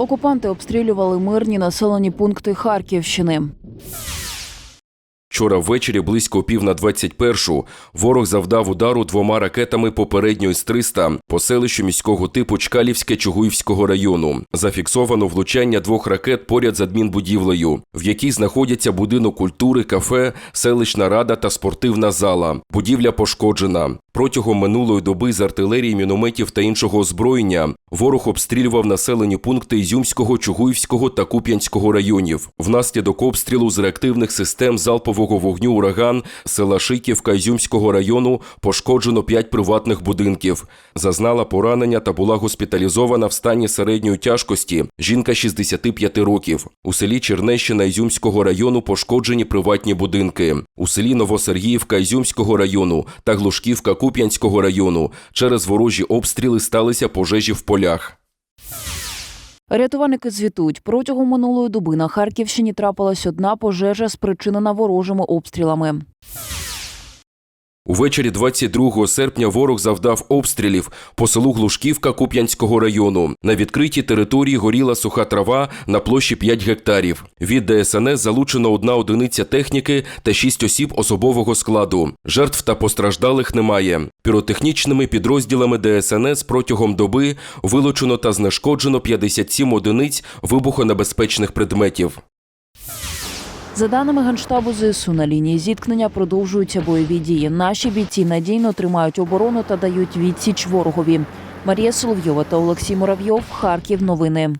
Окупанти обстрілювали мирні населені пункти Харківщини. Вчора ввечері близько пів на 21-шу ворог завдав удару двома ракетами попередньо з 300 по селищу міського типу Чкалівське Чугуївського району. Зафіксовано влучання двох ракет поряд з адмінбудівлею, в якій знаходяться будинок культури, кафе, селищна рада та спортивна зала. Будівля пошкоджена. Протягом минулої доби з артилерії, мінометів та іншого озброєння ворог обстрілював населені пункти Ізюмського, Чугуївського та Куп'янського районів. Внаслідок обстрілу з реактивних систем залпового вогню ураган села Шиківка Ізюмського району пошкоджено п'ять приватних будинків. Зазнала поранення та була госпіталізована в стані середньої тяжкості. Жінка 65 років. У селі Чернещина Ізюмського району пошкоджені приватні будинки. У селі Новосергіївка Ізюмського району та Глушківка Куп'янського району через ворожі обстріли сталися пожежі в полях. Рятувальники звітують, протягом минулої доби на Харківщині трапилась одна пожежа, спричинена ворожими обстрілами. Увечері 22 серпня ворог завдав обстрілів по селу Глушківка Куп'янського району. На відкритій території горіла суха трава на площі 5 гектарів. Від ДСНС залучено одна одиниця техніки та 6 осіб особового складу. Жертв та постраждалих немає. Піротехнічними підрозділами ДСНС протягом доби вилучено та знешкоджено 57 одиниць вибухонебезпечних предметів. За даними Генштабу ЗСУ, на лінії зіткнення продовжуються бойові дії. Наші бійці надійно тримають оборону та дають відсіч ворогові. Марія Соловйова та Олексій Муравйов. Харків. Новини.